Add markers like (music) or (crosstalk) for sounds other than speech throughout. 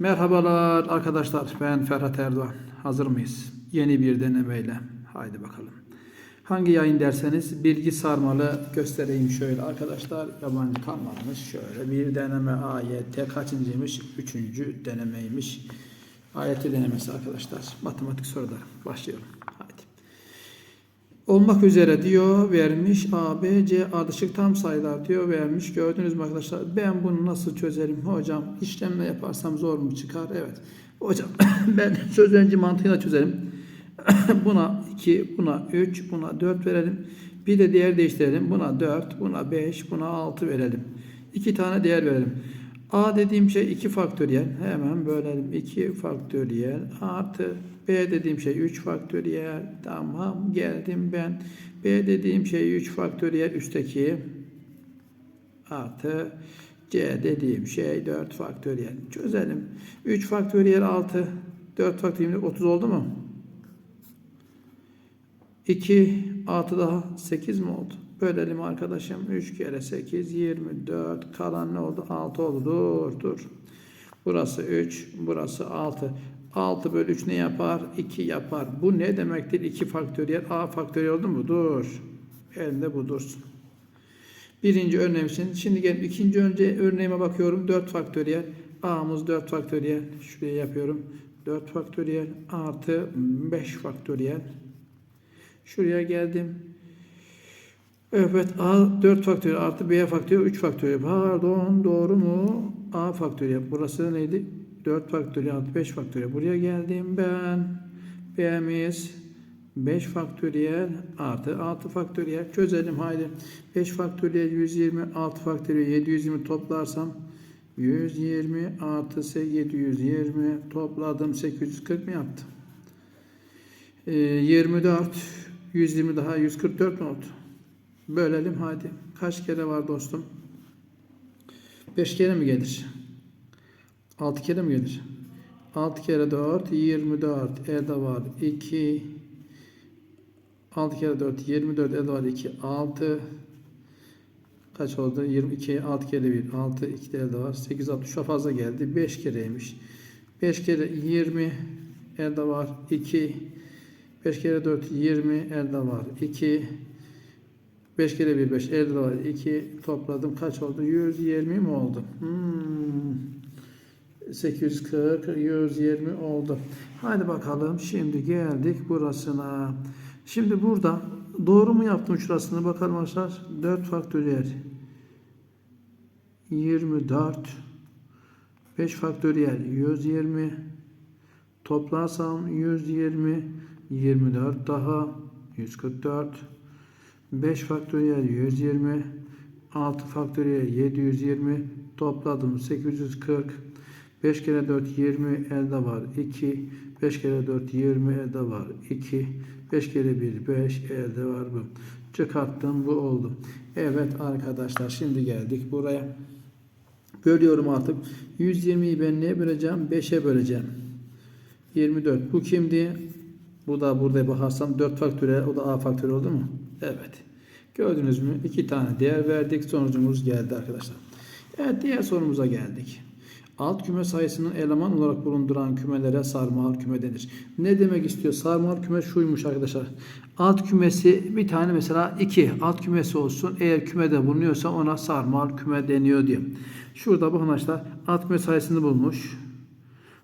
Merhabalar arkadaşlar. Ben Ferhat Erdoğan. Hazır mıyız? Yeni bir denemeyle. Haydi bakalım. Hangi yayın derseniz bilgi sarmalı göstereyim şöyle arkadaşlar. Yabancı kalmamış. Şöyle bir deneme AYT kaçıncıymış? Üçüncü denemeymiş. AYT denemesi arkadaşlar. Matematik soruları. Başlayalım. Olmak üzere diyor vermiş A, B, C ardışık tam sayılar diyor vermiş. Gördünüz mü arkadaşlar? Ben bunu nasıl çözerim hocam? İşlemle yaparsam zor mu çıkar? Evet. Hocam (coughs) ben söz önce mantığıyla çözerim. (coughs) buna 2, buna 3, buna 4 verelim. Bir de değer değiştirelim. Buna 4, buna 5, buna 6 verelim. İki tane değer verelim. A dediğim şey 2 faktöriyel. Hemen bölelim. 2 faktöriyel artı B dediğim şey 3 faktöriyel. Tamam geldim ben. B dediğim şey 3 faktöriyel üstteki artı C dediğim şey 4 faktöriyel. Çözelim. 3 faktöriyel 6 4 faktöriyel 30 oldu mu? 2 6 daha 8 mi oldu? Bölelim arkadaşım. 3 kere 8 24. Kalan ne oldu? 6 oldu. Dur dur. Burası 3. Burası 6. 6 bölü 3 ne yapar? 2 yapar. Bu ne demektir? 2 faktöriyel. A faktöriyel oldu mu? Dur. Elinde bu dursun. Birinci örneğim için. Şimdi gelip ikinci önce örneğime bakıyorum. 4 faktöriyel. A'mız 4 faktöriyel. Şuraya yapıyorum. 4 faktöriyel artı 5 faktöriyel. Şuraya geldim. Evet A 4 faktöriyel artı B faktöriyel 3 faktöriyel. Pardon doğru mu? A faktöriyel. Burası neydi? 4 faktöriyel artı 5 faktöriyel. Buraya geldim ben. B'miz 5 faktöriyel artı 6 faktöriyel. Çözelim haydi. 5 faktöriyel 120 6 faktöriyel 720 toplarsam 120 artı 720 topladım 840 mı yaptım? Ee, 24 120 daha 144 mi oldu? Bölelim hadi. Kaç kere var dostum? 5 kere mi gelir? 6 kere mi gelir? 6 kere 4 24 elde var 2 6 kere 4 24 elde var 2 6 kaç oldu? 22 6 kere 1 6 2 de elde var 8 60 fazla geldi 5 kereymiş 5 kere 20 elde var 2 5 kere 4 20 elde var 2 5 kere 1 5 elde var 2 topladım. Kaç oldu? 120 mi oldu? Hmm. 840 120 oldu. Hadi bakalım şimdi geldik burasına. Şimdi burada doğru mu yaptım şurasını? Bakalım arkadaşlar 4 faktöriyel. 24 5 faktöriyel 120 toplarsam 120 24 daha 144 5 faktöriyel 120 6 faktöriyel 720 topladım 840 5 kere 4 20 elde var 2 5 kere 4 20 elde var 2 5 kere 1 5 elde var bu. Çıkarttım bu oldu. Evet arkadaşlar şimdi geldik buraya. Bölüyorum artık. 120'yi ben neye böleceğim? 5'e böleceğim. 24 bu kimdi? Bu da burada bakarsam 4 faktöriyel o da A faktöriyel oldu mu Evet. Gördünüz mü? İki tane değer verdik. Sonucumuz geldi arkadaşlar. Evet diğer sorumuza geldik. Alt küme sayısının eleman olarak bulunduran kümelere sarmal küme denir. Ne demek istiyor? Sarmal küme şuymuş arkadaşlar. Alt kümesi bir tane mesela iki alt kümesi olsun. Eğer kümede bulunuyorsa ona sarmal küme deniyor diyor. Şurada bakın arkadaşlar alt küme sayısını bulmuş.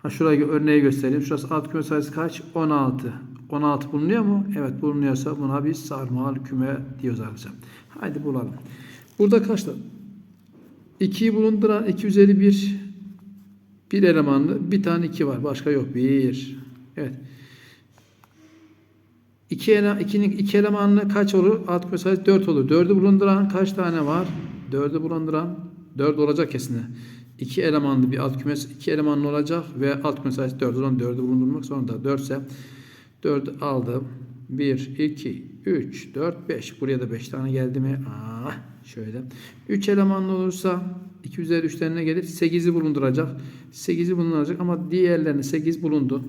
Ha şurayı örneği göstereyim. Şurası alt küme sayısı kaç? 16. 16 bulunuyor mu? Evet bulunuyorsa buna biz sarmal küme diyoruz arkadaşlar. Haydi bulalım. Burada kaçtı? 2'yi bulunduran 2 üzeri 1 bir elemanlı bir tane 2 var. Başka yok. 1. Evet. 2 ele, 2'nin 2 elemanlı kaç olur? Alt küme sayısı 4 olur. 4'ü bulunduran kaç tane var? 4'ü bulunduran 4 olacak kesin. 2 elemanlı bir alt kümes 2 elemanlı olacak ve alt küme sayısı 4. O zaman 4'ü bulundurmak zorunda. 4 ise 4 aldım. 1, 2, 3, 4, 5. Buraya da 5 tane geldi mi? Aa, şöyle. 3 elemanlı olursa 2 üzeri 3'lerine gelir. 8'i bulunduracak. 8'i bulunduracak ama diğerlerine 8 bulundu.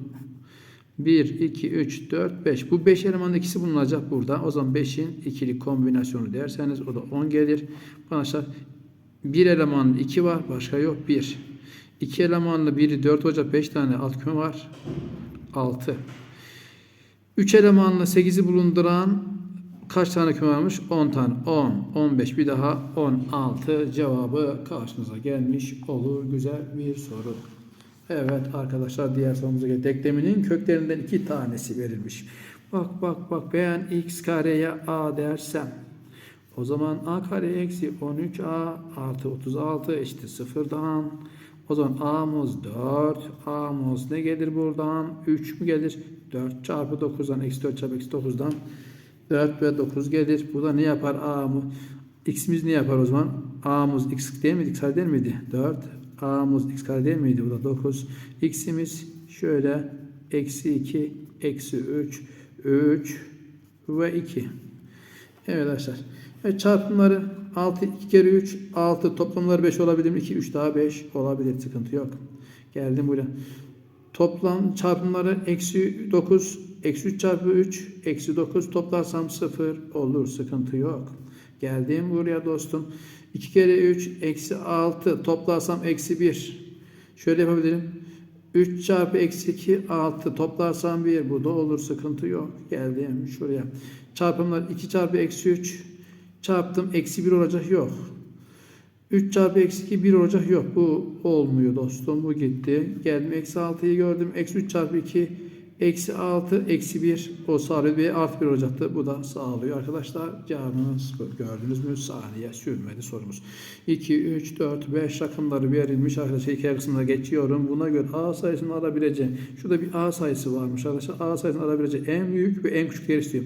1, 2, 3, 4, 5. Bu 5 elemanın ikisi bulunacak burada. O zaman 5'in ikili kombinasyonu derseniz o da 10 gelir. Arkadaşlar bir elemanın 2 var. Başka yok. 1. 2 elemanlı biri 4 olacak 5 tane alt küme var. 6. 3 elemanlı 8'i bulunduran kaç tane küme varmış? 10 tane. 10, 15 bir daha 16 cevabı karşınıza gelmiş olur. Güzel bir soru. Evet arkadaşlar diğer sorumuza gel. Denkleminin köklerinden iki tanesi verilmiş. Bak bak bak ben x kareye a dersem o zaman a kare eksi 13a artı 36 eşittir sıfırdan. O zaman a'mız 4. a'mız ne gelir buradan? 3 mü gelir? 4 çarpı 9'dan eksi 4 çarpı eksi 9'dan 4 ve 9 gelir. Bu da ne yapar a mı? x'imiz ne yapar o zaman? a'mız x değil miydi? x kare değil miydi? 4. a'mız x kare değil miydi? Bu da 9. x'imiz şöyle eksi 2 eksi 3 3 ve 2. Evet arkadaşlar. Evet, çarpımları 6 2 kere 3 6 toplamları 5 olabilir mi? 2 3 daha 5 olabilir. Sıkıntı yok. Geldim buraya. Toplam çarpımları eksi 9 eksi 3 çarpı 3 eksi 9 toplarsam 0 olur. Sıkıntı yok. Geldim buraya dostum. 2 kere 3 eksi 6 toplarsam eksi 1. Şöyle yapabilirim. 3 çarpı eksi 2 6 toplarsam 1 bu da olur sıkıntı yok. Geldim şuraya. Çarpımlar 2 çarpı eksi 3 çarptım eksi 1 olacak yok. 3 çarpı eksi 2 1 olacak yok. Bu olmuyor dostum. Bu gitti. Geldim eksi 6'yı gördüm. Eksi 3 çarpı 2 eksi 6 eksi 1 o sağlıyor. Bir artı 1 olacaktı. Bu da sağlıyor arkadaşlar. Cevabınız gördünüz mü? Saniye sürmedi sorumuz. 2, 3, 4, 5 rakamları verilmiş arkadaşlar. İki kısmına geçiyorum. Buna göre A sayısını alabileceği. Şurada bir A sayısı varmış arkadaşlar. A sayısını alabileceği en büyük ve en küçük değer istiyor.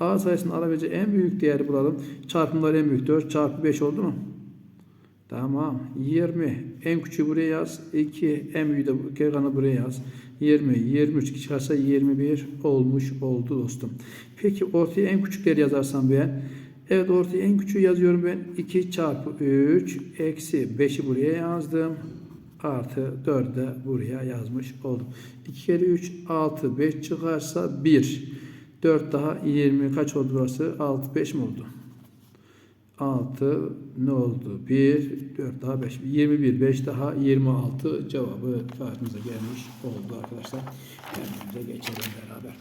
A sayısını alabileceği en büyük değeri bulalım. Çarpımlar en büyük 4 çarpı 5 oldu mu? Tamam. 20. En küçüğü buraya yaz. 2. En büyüğü de Kegan'ı buraya yaz. 20. 23 çıkarsa 21 olmuş oldu dostum. Peki ortaya en küçükleri yazarsam ben. Evet ortaya en küçüğü yazıyorum ben. 2 çarpı 3 eksi 5'i buraya yazdım. Artı 4'ü de buraya yazmış oldum. 2 kere 3 6 5 çıkarsa 1. 4 daha 20 kaç oldu burası? 6 5 mi oldu? 6 ne oldu? 1, 4 daha 5. 21, 5 daha 26 cevabı karşımıza gelmiş oldu arkadaşlar. Kendimize geçelim beraber.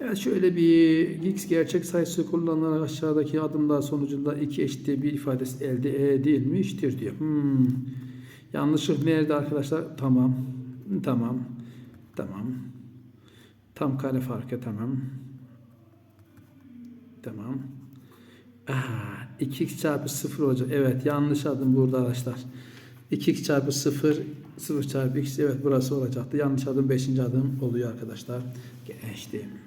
Evet şöyle bir x gerçek sayısı kullanılarak aşağıdaki adımlar sonucunda iki eşittir bir ifadesi elde edilmiştir diyor. Hmm. Yanlışlık nerede arkadaşlar? Tamam. Tamam. Tamam. Tam kare farkı tamam. Tamam. Aa, 2x çarpı 0 olacak. Evet yanlış adım burada arkadaşlar. 2x çarpı 0 0 çarpı x evet burası olacaktı. Yanlış adım 5. adım oluyor arkadaşlar. Geçtim.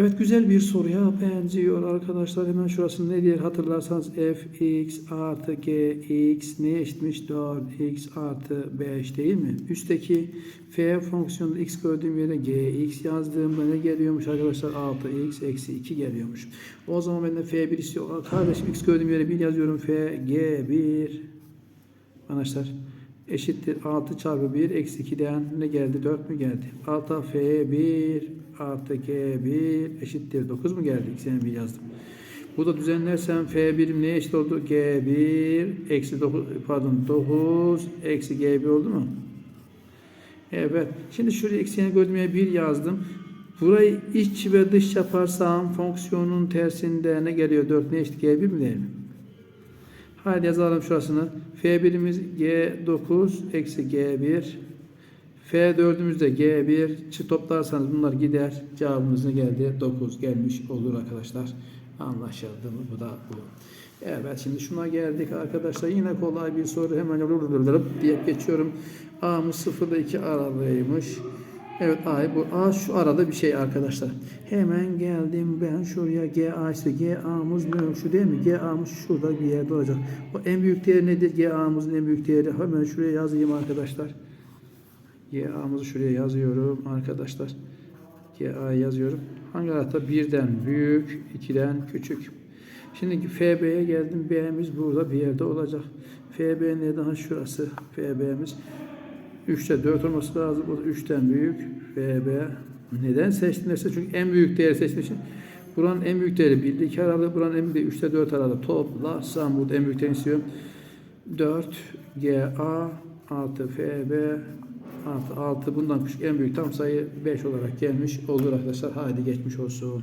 Evet güzel bir soruya benziyor arkadaşlar. Hemen şurası ne diye hatırlarsanız fx artı gx ne eşitmiş 4x artı 5 değil mi? Üstteki f fonksiyonunda x gördüğüm yere gx yazdığımda ne geliyormuş arkadaşlar? 6x eksi 2 geliyormuş. O zaman ben de f1 istiyor. Kardeşim x gördüğüm yere 1 yazıyorum. f g1 arkadaşlar eşittir 6 çarpı 1 eksi 2'den ne geldi? 4 mü geldi? 6 f1 artı g1 eşittir 9 mu geldi? İkisini bir yazdım. Bu da düzenlersem f1 neye eşit oldu? g1 eksi 9 pardon 9 eksi g1 oldu mu? Evet. Şimdi şuraya ekseni gördüğüm 1 yazdım. Burayı iç ve dış yaparsam fonksiyonun tersinde ne geliyor? 4 ne eşit? G1 mi değil mi? Haydi yazalım şurasını. F1'imiz G9 eksi G1. F4'ümüz de G1. Çi toplarsanız bunlar gider. Cevabımız ne geldi? 9 gelmiş olur arkadaşlar. Anlaşıldı mı? Bu da bu. Evet şimdi şuna geldik arkadaşlar. Yine kolay bir soru. Hemen diye geçiyorum. A'mız 0 ile 2 aralığıymış. Evet A bu A şu arada bir şey arkadaşlar. Hemen geldim ben şuraya G A işte G A'mız ne şu değil mi? G A'mız şurada bir yerde olacak. O en büyük değeri nedir? G A'mızın en büyük değeri hemen şuraya yazayım arkadaşlar. G A'mızı şuraya yazıyorum arkadaşlar. G A yazıyorum. Hangi arada? Birden büyük, ikiden küçük. Şimdi FB'ye geldim. B'miz burada bir yerde olacak. FB neden? Şurası FB'miz. 3'te 4 olması lazım. O da 3'ten büyük. FB. Neden seçtilerse? Çünkü en büyük değeri seçtiğim. Buranın en büyük değeri 1'de 2 aralığı. Buranın en büyük değeri 3'te 4 aralığı. Toplarsam burada en büyük değeri istiyorum. 4 GA artı FB artı 6 bundan küçük en büyük tam sayı 5 olarak gelmiş olur arkadaşlar. Haydi geçmiş olsun.